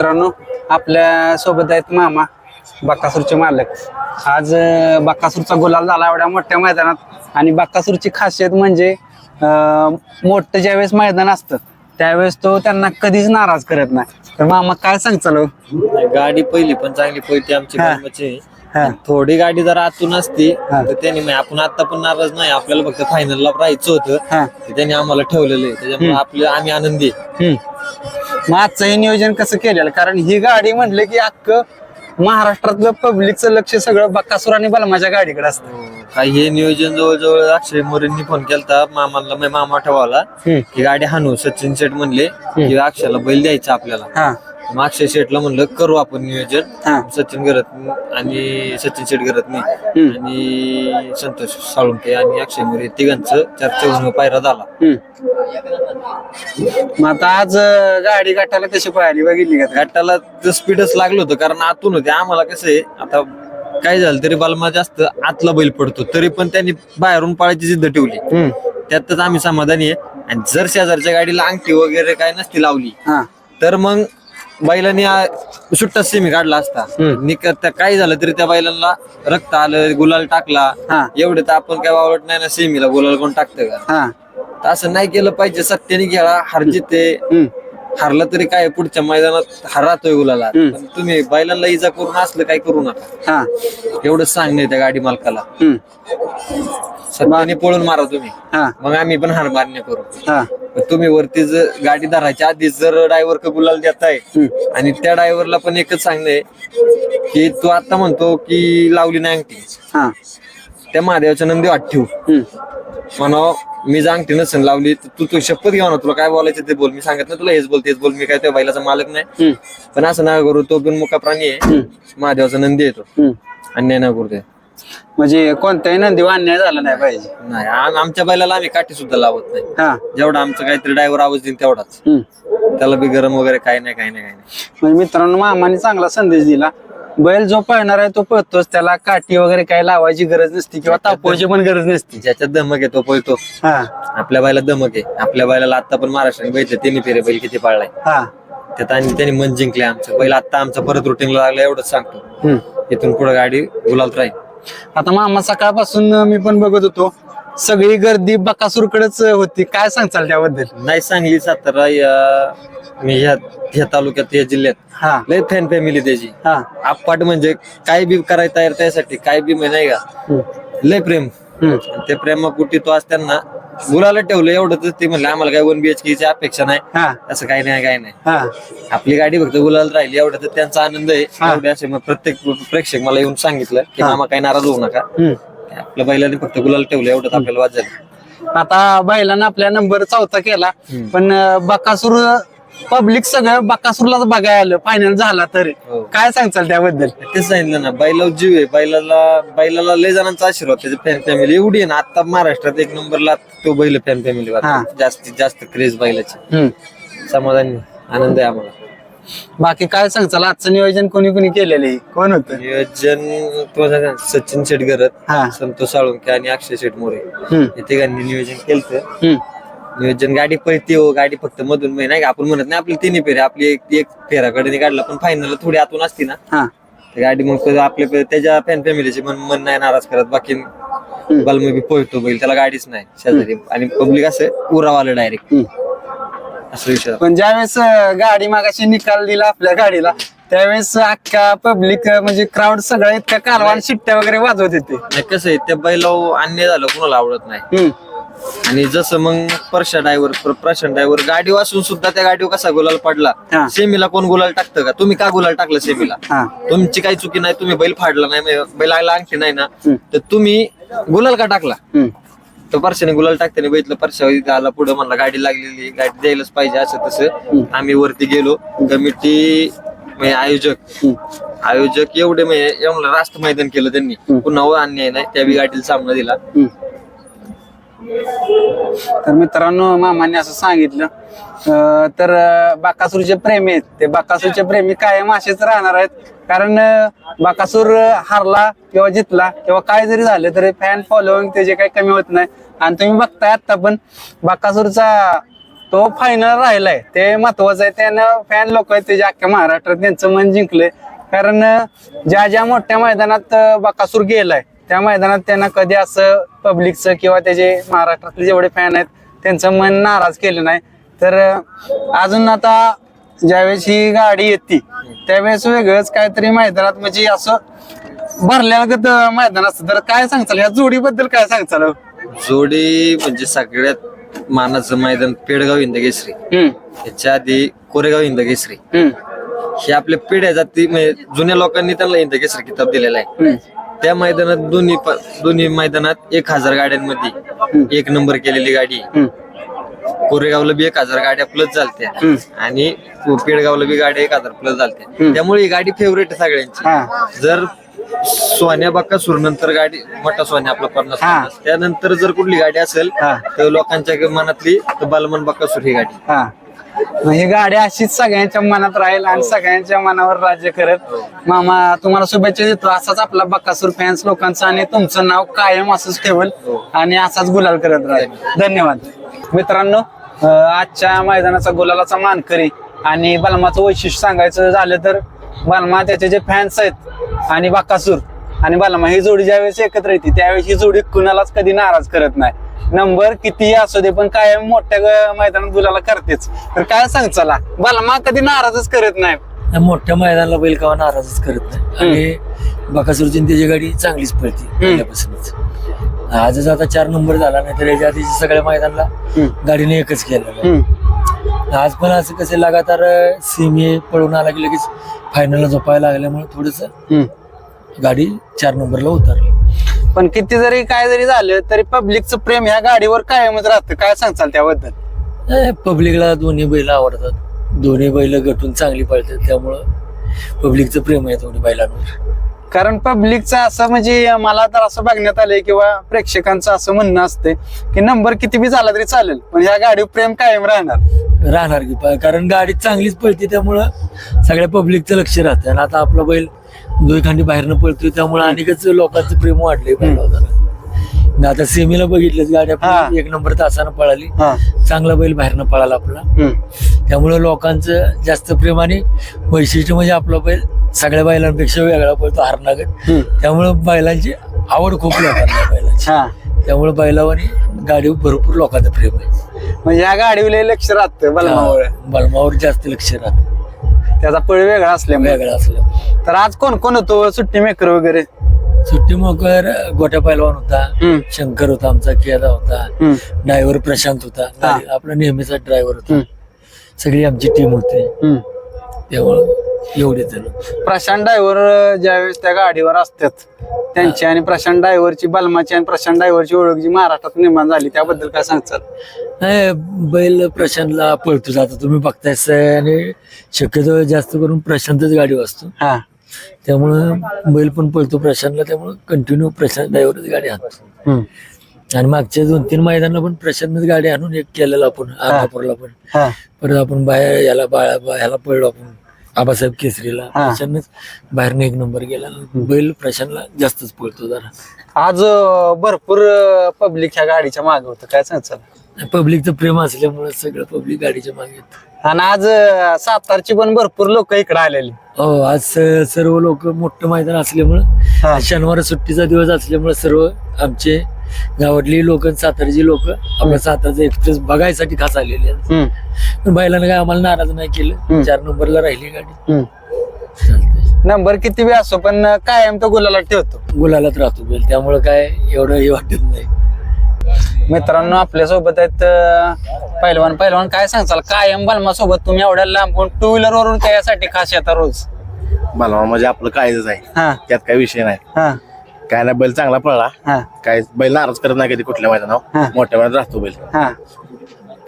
मित्रांनो आपल्यासोबत आहेत मामा बक्कासूरचे मालक. आज अं, बक्कासूरचा गुलाल झाला एवढ्या मोठ्या मैदानात आणि बक्कासूरची खासियत म्हणजे मोठं ज्यावेळेस मैदान असतं त्यावेळेस तो त्यांना कधीच नाराज करत नाही. तर मामा काय सांगचाल हो? गाडी पहिली पण चांगली पळते आमची. कामाची. थोडी गाडी जर आतून असती. तर त्यांनी आपण आता पण नाराज नाही. आपल्याला फक्त फायनलला राहायचं होतं. त्यांनी आम्हाला ठेवलेलं आहे. त्याच्यामुळे आपले आम्ही आनंदी आजचं हे नियोजन कसं केलेलं? कारण ही गाडी म्हटलं की अख्खं महाराष्ट्रातलं पब्लिकचं लक्ष सगळं बक्कासूर आणि बलमाच्या गाडीकडे असतं. काही हे नियोजन जवळजवळ अक्षय मोरेंनी फोन केलता मामाला मी मामा ठेवाला. की गाडी हाणू सचिन शेठ म्हणले की अक्षयला बैल द्यायचा आपल्याला. हा. मग अक्षय शेठला म्हणलं करू आपण नियोजन. सचिन गरत आणि सचिन शेठ गरत नाही. आणि संतोष साळुंके आणि अक्षय मोरे तिघांचं चर्चा होऊन पायरा झाला. हम्म. मग आता आज अं, गाडी गाठायला कशी पाहिली? बघितली का तुम्ही? घाटाला स्पीडच लागलं होतं कारण आतून होते. आम्हाला कसं आहे आता काय झालं तरी बालमा जास्त आतला बैल पडतो तरी पण त्यांनी बाहेरून पाळायची जिद्द ठेवली. त्यातच आम्ही समाधानी आहे. आणि जर शेजारच्या गाडीला अंगठी वगैरे काय नसती लावली हा. तर मग बैलांनी सुट्टा सेमी काढला असता. हम्म. त्या काय झालं तरी त्या बैलांना रक्त आलं गुलाल टाकला. हा. एवढे तर आपण काय वावरत नाही ना सेमीला गुलाल कोण टाकतं का? हा. तर असं नाही केलं पाहिजे सत्याने खेळा हरजित आहे हम्म. हारला तरी काय पुढच्या मैदानात हरातोय गुलाला. हम्म. पण तुम्ही बैलांना इजा करून असलं काय करू नका. हा. एवढंच सांगणे त्या गाडी मालकाला. हम्म. सत्याने पळून मारा तुम्ही. हा. मग आम्ही पण हार मान्य करू. हा. पण तुम्ही वरती जर गाडी धरायच्या आधी जर ड्रायव्हर का गुलाल देताय हम्म. आणि त्या ड्रायव्हरला पण एकच सांगणे की तू आता म्हणतो की लावली नाही अंगठी. हा. त्या महादेवाच्या नंदी वाट ठेवू. हम्म. म्हणा मी जर अंगठी नसेल लावली तर तू तू शपथ घेऊ ना तुला काय बोलायचं ते बोल. मी सांगत नाही तुला हेच बोल तेच बोल. मी काय त्या बैलाचा मालक नाही. हम्म. पण असं ना करू तो पण मुका प्राणी आहे. महादेवाचा नंदी येतो हम्म. अन्याय ना करू ते म्हणजे कोणत्याही नंदी अन्याय झाला नाही पाहिजे. नाही आम- आमच्या बैलाला आम्ही काठी सुद्धा लावत नाही. हा. जेवढा आमचं काहीतरी ड्रायव्हर आवाज देईन तेवढाच. हम्म. त्याला बी गरम वगैरे काही नाही काही नाही काही नाही. म्हणजे मित्रांनो मामाने चांगला संदेश दिला. बैल जो पळणार आहे तो पळतोच. त्याला काठी वगैरे काही लावायची गरज नसती किंवा तापवायची पण गरज नसती. ज्याच्यात धमक आहे तो पळतो. हा. आपल्या बैला धमक आहे. आपल्या बैलाला आता पण महाराष्ट्राने बघितलं तिन्ही फेरे बैल किती पाळलाय. हा. त्यात आणि त्यांनी मन जिंकले आमचं. बैल आता आमचा परत रुटीनला लागला एवढंच सांगतो. हम्म. इथून पुढे गाडी गुलाल राहील आता मामा सकाळपासून मी पण बघत होतो. सगळी गर्दी बकासूरकडेच होती. काय सांगचाल त्याबद्दल? नाही सांगली सातारा या मी ह्या ह्या तालुक्यात या जिल्ह्यात. हा. लय फॅन फॅमिली त्याची. हा. आपपाट म्हणजे काय बी करायला तयार त्यासाठी काय बी म्हणजे नाही का? हम्म. लय प्रेम. हम्म. आणि ते प्रेमापुटी तो त्यांना गुलाला ठेवलं एवढंच ते म्हणलं आम्हाला काय वन बीएचके ची अपेक्षा नाही. हा. असं काही नाही काही नाही. हा. आपली गाडी फक्त गुलाल राहिली एवढं तर त्यांचा आनंद आहे. एवढे असे मग प्रत्येक प्रेक्षक मला येऊन सांगितलं की मामा काही नाराज होऊ नका. हम्म. आपल्या बैलाने फक्त गुलाल ठेवलं एवढंच आपल्याला वाद झालं आता बैलानं आपल्या नंबर चौथा केला पण अं, बकासूर पब्लिक सगळं बकासूरलाच बघायला आलं. फायनल झाला तर. हो. काय सांगचाल त्याबद्दल? तेच सांगितलं ना बैलावर जीव आहे. बैलाला बैलाला लय जणांचा आशीर्वाद त्याची फॅन फॅमिली एवढी आहे ना आता महाराष्ट्रात एक नंबरला तो बैल फॅन फॅमिली हा. जास्तीत जास्त क्रेज बैलाची. हम्म. समाधानी. आनंद आहे आम्हाला. बाकी काय सांगचाल आजचं नियोजन कोणी कोणी केलेलं आहे? कोण होतं? नियोजन तुम्हाला सांगा, सचिन शेटगरत हा. संतोष साळुंके आणि अक्षय शेट मोरे हम्म. या तिघांनी नियोजन केलं हम्म. नियोजन गाडी पळते हो गाडी फक्त मधून म्हणजे नाही का आपण म्हणत नाही आपली तिन्ही फेरे आपली एक एक फेराकडे काढला पण फायनल थोडी आतून असती ना. हा. तर गाडी मग आपल्या त्याच्या फॅन फॅमिलीचे मन मन नाही नाराज करत बाकी बलमी बी पळतो बैल त्याला गाडीच नाही शेजारी. आणि पब्लिक असं उरावालं डायरेक्ट. असं विषय. पण ज्यावेळेस अं, गाडी मागाशी निकाल दिला आपल्या गाडीला त्यावेळेस अख्खा पब्लिक म्हणजे क्राऊड सगळं इतका कालवान शिट्ट्या वगैरे वाजवत होते. नाही कसं आहे त्या बैला अन्य झालं कुणाला आवडत नाही. हम्म. आणि जसं मग परशा ड्रायव्हर प्रशांत ड्रायव्हर गाडी वाचून सुद्धा त्या गाडीवर कसा गुलाल हा. पडला सेमीला कोण गुलाल टाकतं का? तुम्ही का गुलाल टाकलं सेमीला? हा. तुमची काही चुकी नाही तुम्ही बैल फाडला नाही म्हणजे बैलाला अंगठी नाही ना. हम्म. तर तुम्ही गुलाल का टाकला? हम्म. तर परशाने गुलाल टाकताना बघितलं परशा इथं आला पुढे म्हणला गाडी लागलेली गाडी द्यायलाच पाहिजे असं तसं. आम्ही वरती गेलो. कमिटी म्हणजे आयोजक आयोजक एवढे म्हणजे एवढं रास्त मैदान केलं त्यांनी. पुन्हा अन्याय नाही त्या बी गाडीला सामना दिला. हम्म. तर मित्रांनो मामाने असं सांगितलं. अं, तर बाकासूरचे प्रेमी आहेत. ते बाकासूरचे प्रेमी कायम असेच राहणार आहेत. कारण बाकासूर हारला किंवा जितला किंवा काय जरी झालं तरी फॅन फॉलोईंग त्याचे काही कमी होत नाही. आणि तुम्ही बघताय आता पण बाकासूरचा तो फायनल राहिलाय. ते महत्वाचं आहे. त्यानं फॅन लोक आहेत त्याच्या अख्ख्या महाराष्ट्रात त्यांचं मन जिंकलंय. कारण ज्या ज्या मोठ्या मैदानात बाकासूर गेलाय त्या मैदानात त्यांना कधी असं पब्लिकचं किंवा त्याचे महाराष्ट्रातले जेवढे फॅन आहेत त्यांचं मन नाराज केलं नाही. तर अजून आता ज्यावेळेस ही गाडी येते त्यावेळेस वेगळंच काहीतरी मैदानात म्हणजे असं भरल्यागत मैदान असतं. तर काय सांगचाल या जोडीबद्दल काय सांगचाल हो? जोडी म्हणजे सगळ्यात मानाचं मैदान पेडगाव हम्म. त्याच्या आधी कोरेगाव हम्म. हे आपल्या पिढ्या जाती म्हणजे जुन्या लोकांनी त्यांना हिंदकेसरी किताब दिलेला आहे. त्या मैदानात दोन्ही प- दोन्ही मैदानात एक हजार गाड्यांमध्ये एक नंबर केलेली गाडी. आहे. कोरेगावला बी एक हजार गाड्या प्लस झालत्या. आणि पेडगावला बी गाड्या एक हजार प्लस झालत्या. त्यामुळे ही गाडी फेवरेट आहे सगळ्यांची. जर सोन्या बाकासूर नंतर गाडी मोठा सोन्या आपला पन्नास हा. पन्नास. त्यानंतर जर कुठली गाडी असेल हा. तर लोकांच्या मनातली तर बालमन बाकासूर ही गाडी. हा. मग ही गाडी अशीच सगळ्यांच्या मनात राहील आणि सगळ्यांच्या मनावर राज्य करत. मामा तुम्हाला शुभेच्छा देतो. असाच आपला बक्कासूर फॅन्स लोकांचं आणि तुमचं नाव कायम असंच ठेवल आणि असाच गुलाल करत राहील. धन्यवाद. मित्रांनो अं, आजच्या मैदानाचा गुलालाचा मानकरी आणि बलमाचं वैशिष्ट्य सांगायचं झालं तर बलमा त्याचे जे फॅन्स आहेत आणि बक्कासूर आणि बलमा ही जोडी ज्यावेळेस एकत्र येते त्यावेळेस ही जोडी कुणालाच कधी नाराज करत नाही. नंबर कितीही असू दे पण कायम मोठ्या मैदानात गुलाला करतेच तर काय सांग चला बलमा कधी नाराजच करत नाही मोठ्या मैदानाला बैल कावा नाराजच करत नाही आणि बकासूरची आणि त्याची गाडी चांगलीच पळते पहिल्यापासूनच आजच आता चार नंबर झाला नाही तर याच्या आधी सगळ्या मैदानाला. गाडीने एकच. हम्म. आज पण असं कसं लगातार सेमी पळून आला की लगेच फायनलला झोपायला लागल्यामुळे थोडस. गाडी चार नंबरला उतरली पण किती जरी काय जरी झालं तरी पब्लिकचं प्रेम ह्या गाडीवर कायमच राहतं. काय सांगचाल त्याबद्दल? पब्लिकला दोन्ही बैल आवडतात. दोन्ही बैल गटून चांगली पळतात. त्यामुळं पब्लिकचं प्रेम आहे दोन्ही बैलांवर. कारण पब्लिकचं असं म्हणजे मला तर असं बघण्यात आलंय किंवा प्रेक्षकांचं असं म्हणणं असते की नंबर किती बी झाला तरी चालेल पण ह्या गाडीवर प्रेम कायम राहणार. राहणार की पा- कारण गाडी चांगलीच पळते त्यामुळं सगळ्या पब्लिकचं लक्ष राहतं. आणि आता आपला बैल दोयखांडी बाहेरनं पळतोय त्यामुळे अनेकच लोकांचं प्रेम वाढलंय बैलावर आता सेमीला बघितलंच गाडी हा. आपली एक नंबर तासानं पळाली. हा. चांगला बैल बाहेरनं पळाला आपला. त्यामुळे लोकांचं जास्त प्रेम आणि वैशिष्ट्य म्हणजे आपला बैल सगळ्या बैलांपेक्षा वेगळा पळतो हरणागत. त्यामुळं बैलांची आवड खूप लोकांना बैलाची. त्यामुळे बैलावर आणि गाडीवर भरपूर लोकांचं प्रेम आहे. म्हणजे ह्या गाडीवर लक्ष राहतं बलमावर. बलमावर जास्त लक्ष राहत. त्याचा पळ वेगळा असल्यामुळे वेगळा असलं तर आज कोण कोण होतो सुट्टी मेकर वगैरे सुट्टी मोकर गोट्या पैलवान होता हम्म. शंकर होता आमचा केदा होता हम्म. ड्रायव्हर प्रशांत होता हा. आपला नेहमीचा ड्रायव्हर होता हम्म. सगळी आमची टीम होती हम्म. त्यामुळं एवढे जण प्रशांत ड्रायव्हर ज्यावेळेस त्या गाडीवर असतात त्यांची आणि प्रशांत ड्रायव्हरची बलमाची आणि प्रशांत ड्रायव्हरची ओळख जी महाराष्ट्रात निर्माण झाली त्याबद्दल काय सांगचाल नाही बैल प्रशांतला पळतोच आता तुम्ही बघताय आणि शक्यतो जास्त करून प्रशांतच गाडी वाचतो हा. त्यामुळं बैल पण पळतो प्रशांतला त्यामुळं कंटिन्यू प्रशांत ड्रायव्हरच गाडी आणतो. आणि मागच्या दोन तीन मैदानाला पण प्रशांतच गाडी आणून एक केलेलं आपण आगापूरला पण. परत आपण बाहेर याला बाळा ह्याला पडलो आपण. आबासाहेब केसरीला हा. प्रशांतच बाहेरनं एक नंबर गेला बैल प्रशांतला जास्तच पळतो जरा आज अं, भरपूर पब्लिक ह्या गाडीच्या मागे होतं काय सांगचाल पब्लिकचं प्रेम असल्यामुळे सगळं पब्लिक गाडीच्या मागे येतं. आणि आज अं, सातारची पण भरपूर लोक इकडे आलेली हो आज स- सर्व लोक मोठं मैदान असल्यामुळं हा. शनिवार सुट्टीचा दिवस असल्यामुळे सर्व आमचे गावातली लोक सातारची लोक आपल्या सातारचा एक्सप्रेस बघायसाठी खास आलेले आहेत. पण बैलानं काय आम्हाला नाराज नाही केलं. चार नंबरला राहिली गाडी. चालतंय. नंबर किती बी असो पण कायम तो गुलाला ठेवतो. गुलालात राहतो बैल. त्यामुळे काय एवढं हे वाटत नाही. मित्रांनो आपल्यासोबत आहेत अं, पहिलवान पहिलवान काय सांगचाल कायम बलमा सोबत तुम्ही एवढ्या लांबून टू व्हीलर वरून त्यासाठी खास येता रोज? मला म्हणजे आपलं कायच आहे. हा. त्यात काही विषय नाही. हा. काय नाही बैल चांगला पळला. हा. काय बैल नाराज करत नाही कधी कुठल्या हा. मैदानावर मोठ्या मैदानात राहतो बैल. हा.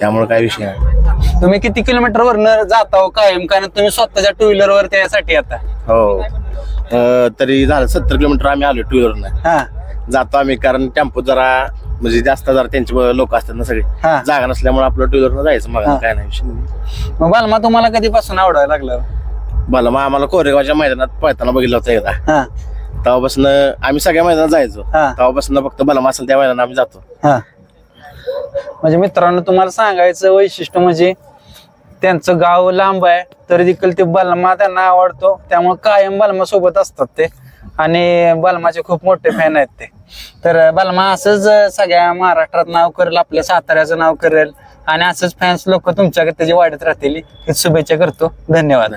त्यामुळे काय विषय नाही. तुम्ही किती किलोमीटर वरनं जाता हो कायम? कारण तुम्ही स्वतःच्या टू व्हीलर वर त्यासाठी येता हो. अं, तरी झालं सत्तर किलोमीटर आम्ही आलो टू व्हीलरनं हा. जातो आम्ही कारण टेम्पो जरा म्हणजे जास्त जरा त्यांचे लोक असतात ना हा. सगळे जागा नसल्यामुळे आपलं टू व्हीलरनं जायचं मग हा. काय नाही विषय मग बालमा तुम्हाला कधीपासून आवडायला लागलं? मला मग आम्हाला कोरेगावच्या मैदानात पळताना बघितलं होतं एकदा. हा. तेव्हापासून आम्ही सगळ्या मैदानात जायचो. हा. तेव्हापासून फक्त बलमा असेल त्या मैदानात आम्ही जातो. हा. म्हणजे मित्रांनो तुम्हाला सांगायचं वैशिष्ट्य म्हणजे त्यांचं गाव लांब आहे तरी देखील ते बलमा त्यांना आवडतो. त्यामुळे कायम बलमा सोबत असतात ते. आणि बलमाचे खूप मोठे फॅन आहेत ते. तर बलमा असंच सगळ्या महाराष्ट्रात नाव करेल आपल्या साताऱ्याचं नाव करेल. आणि असंच फॅन्स लोक तुमच्याकडे त्याची वाढत राहतील. हीच शुभेच्छा करतो. धन्यवाद.